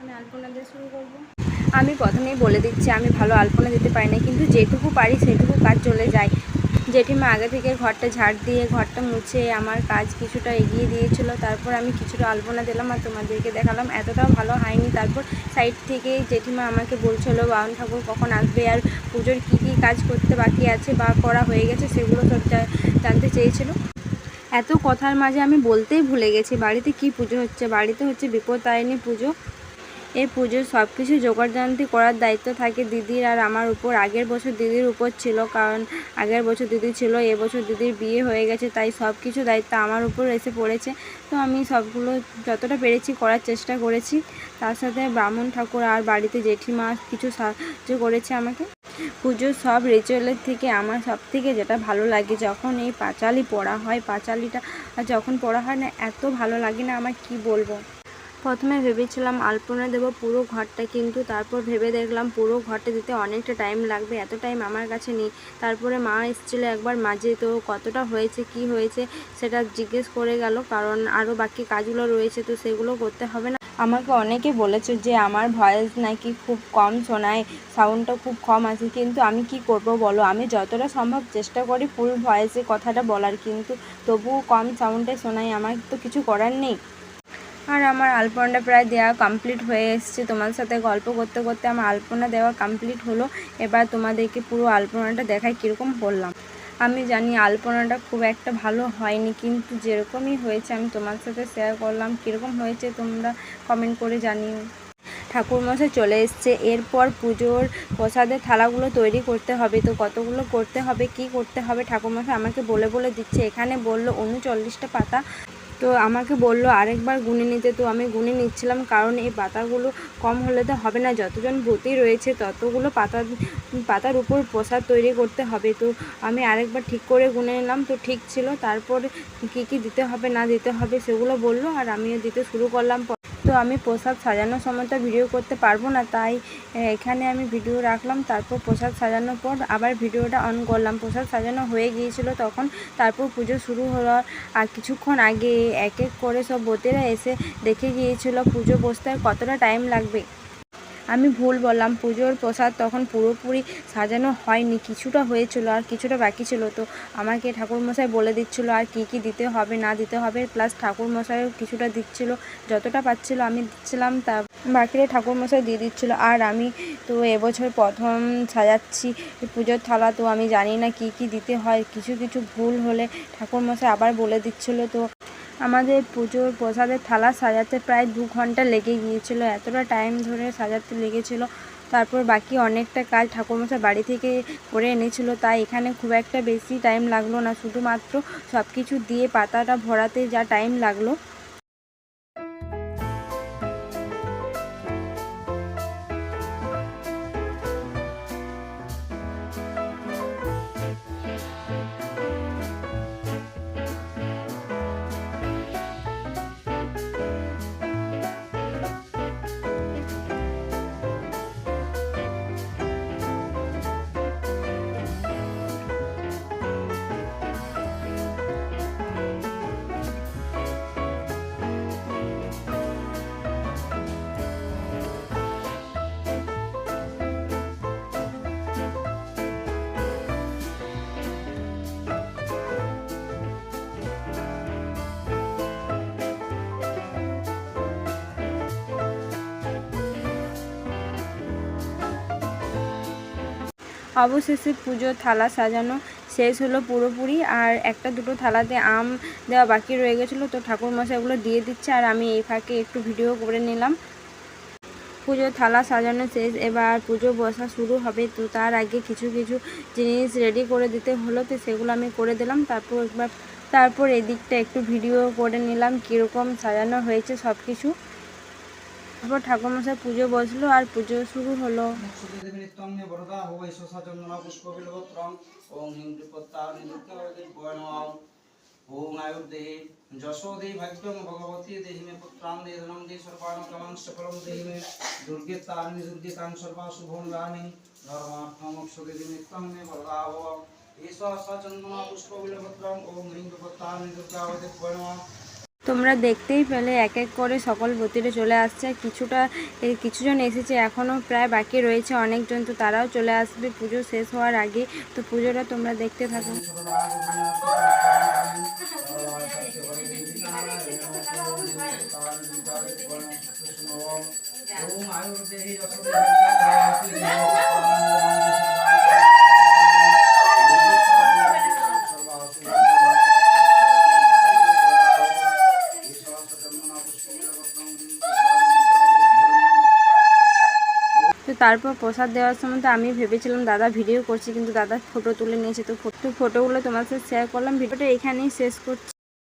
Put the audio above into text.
আমি আলপনা আমি প্রথমেই বলে দিচ্ছি, আমি ভালো আলপনা দিতে পারি না কিন্তু যেটুকু পারি সেটুকু কাজ চলে যায়। জেঠিমা আগে থেকে ঘরটা ঝাড় দিয়ে, ঘরটা মুছে আমার কাজ কিছুটা এগিয়ে দিয়েছিল, তারপর আমি কিছুটা আলপনা দিলাম আর তোমাদেরকে দেখালাম। এতটাও ভালো হয়নি। তারপর সাইড থেকে জেঠিমা আমাকে বলছিলো বাউন ঠাকুর কখন আসবে আর পুজোর কী কী কাজ করতে বাকি আছে বা করা হয়ে গেছে সেগুলো সব জানতে চেয়েছিল। এত কথার মাঝে আমি বলতেই ভুলে গেছি, বাড়িতে কি পুজো হচ্ছে? বাড়িতে হচ্ছে বিপত্তারিণী পুজো। এই পুজোর সব কিছু জোগাড়যন্ত্রী করার দায়িত্ব থাকে দিদির আর আমার উপর। আগের বছর দিদির উপর ছিল, কারণ আগের বছর দিদি ছিল এবছর দিদির বিয়ে হয়ে গেছে, তাই সব কিছু দায়িত্ব আমার উপর এসে পড়েছে। তো আমি সবগুলো যতটা পেরেছি করার চেষ্টা করেছি। তার সাথে ব্রাহ্মণ ঠাকুর আর বাড়িতে জেঠিমা কিছু সাহায্য করেছে আমাকে। পুজোর সব রিচুয়ালের থেকে আমার সব থেকে যেটা ভালো লাগে যখন এই পাঁচালি পড়া হয়, পাঁচালিটা যখন পড়া হয় না, এত ভালো লাগে না আমার কি বলব? প্রথমে ভেবেছিলাম আলপনা দেবো পুরো ঘরটা, কিন্তু তারপর ভেবে দেখলাম পুরো ঘরটা দিতে অনেকটা টাইম লাগবে, এত টাইম আমার কাছে নেই। তারপরে মা এসেছিল একবার মাঝে, তো কতটা হয়েছে, কি হয়েছে সেটা জিজ্ঞেস করে গেল, কারণ আরও বাকি কাজগুলো রয়েছে, তো সেগুলো করতে হবে না। আমাকে অনেকে বলেছে যে আমার ভয়েস নাকি খুব কম শোনায় সাউন্ডটা খুব কম আছে, কিন্তু আমি কি করব বলো? আমি যতটা সম্ভব চেষ্টা করি ফুল ভয়েসে কথাটা বলার, কিন্তু তবুও কম সাউন্ডে শোনায়, আমার তো কিছু করার নেই। আর আমার আলপনাটা প্রায় দেওয়া কমপ্লিট হয়ে এসছে। তোমার সাথে গল্প করতে করতে আমার আলপনা দেওয়া কমপ্লিট হলো। এবার তোমাদেরকে পুরো আলপনাটা দেখায় কীরকম করলাম আমি জানি আলপনাটা খুব একটা ভালো হয়নি, কিন্তু যেরকমই হয়েছে আমি তোমার সাথে শেয়ার করলাম। কীরকম হয়েছে তোমরা কমেন্ট করে জানিও। ঠাকুরমশাই চলে এসছে। এরপর পুজোর প্রসাদের থালাগুলো তৈরি করতে হবে। তো কতগুলো করতে হবে, কি করতে হবে? ঠাকুরমশাই আমাকে বলে বলে দিচ্ছে। এখানে বলল উনচল্লিশটা পাতা। তো আমাকে বলল আরেকবার গুনে নিতে, তো আমি গুনে নিচ্ছিলাম কারণ এই পাতাগুলো কম হলে তো হবে না। যতজন ভর্তি রয়েছে ততগুলো পাতা, পাতার উপর প্রসাদ তৈরি করতে হবে। তো আমি আরেকবার ঠিক করে গুনে নিলাম, তো ঠিক ছিল। তারপর কি কি দিতে হবে না দিতে হবে সেগুলো বলল আর আমিও দিতে শুরু করলাম। তো আমি প্রসাদ সাজানোর সময় তো ভিডিও করতে পারব না, তাই এখানে আমি ভিডিও রাখলাম, তারপর প্রসাদ সাজানোর পর আবার ভিডিওটা অন করলাম। প্রসাদ সাজানো হয়ে গিয়েছিল তখন, তারপর পুজো শুরু হওয়ার আর কিছুক্ষণ আগে এক এক করে সব বোতেরা এসে দেখে গিয়েছিল পুজো বসতে কতটা টাইম লাগবে। আমি ভুল বললাম, পুজোর প্রসাদ তখন পুরোপুরি সাজানো হয়নি, কিছুটা হয়েছিল আর কিছুটা বাকি ছিল। তো আমাকে ঠাকুরমশাই বলে দিচ্ছিল, আর কি কি দিতে হবে, না দিতে হবে? প্লাস ঠাকুরমশাইও কিছুটা দিচ্ছিল, যতটা পাচ্ছিল আমি দিচ্ছিলাম, তা বাকিরা ঠাকুরমশাই দিয়ে দিচ্ছিল। আর আমি তো এবছর প্রথম সাজাচ্ছি পুজোর থালা, তো আমি জানি না কি কি দিতে হয়, কিছু কিছু ভুল হলে ঠাকুরমশাই আবার বলে দিচ্ছিল, তো আমাদের পুজোর প্রসাদের থালা সাজাতে প্রায় দু ঘণ্টা লেগে গিয়েছিল, এতটা টাইম ধরে সাজাতে লেগেছিলো। তারপর বাকি অনেকটা কাজ ঠাকুরমশাই বাড়ি থেকে করে এনেছিলো, তাই এখানে খুব একটা বেশি টাইম লাগল না। শুধুমাত্র সব কিছু দিয়ে পাতাটা ভরাতে যা টাইম লাগল। অবশেষে পুজোর থালা সাজানো শেষ হলো পুরোপুরি আর একটা দুটো থালাতে আম দেওয়া বাকি রয়ে গেছিল। তো ঠাকুরমশাই ওগুলো দিয়ে দিচ্ছে আর আমি এই ফাঁকে একটু ভিডিও করে নিলাম। পুজোর থালা সাজানো শেষ, এবার পুজো বসা শুরু হবে। তো তার আগে কিছু কিছু জিনিস রেডি করে দিতে হলো তো সেগুলো আমি করে দিলাম। তারপর একবার, তারপর এদিকটা একটু ভিডিও করে নিলাম, কীরকম সাজানো হয়েছে সব কিছু তারপর ঠাকুরমশাই পুজো বসল আর পুজো শুরু হলো। ওং ওং আয়ুর্দেহে যশোদে ভাগ্যং ভগবতী দেহি মে পুত্রাং দেধনং দে সর্বাণ কামাং সকলং দেহি মে দুর্গে তারিণী দুর্গে তাং সর্বা শুভং রানি ধর্মার্থম অক্ষদে নিত্যং মে বরদা ভব ঈশ্বর সচন্দনা পুষ্প বিলপত্রং ওম হ্রিং পত্রানি দুর্গাবতী প্রণমঃ তোমরা দেখতেই পেলে, এক এক করে সকল বতিরে চলে আসছে। কিছুটা কিছুজন এসেছে এখনও প্রায় বাকি রয়েছে অনেকজন, তো তারাও চলে আসবে। পুজো শেষ হওয়ার আগে, তো পুজোটা তোমরা দেখতে থাকো। ওম তারপর প্রসাদ দেওয়ার সময় তো আমি ভেবেছিলাম, দাদা ভিডিও করছি, কিন্তু দাদা ফটো তুলে নিয়েছে। তো ফটো ফটোগুলো তোমার সাথে শেয়ার করলাম। ভিডিওটা এখানেই শেষ করছি।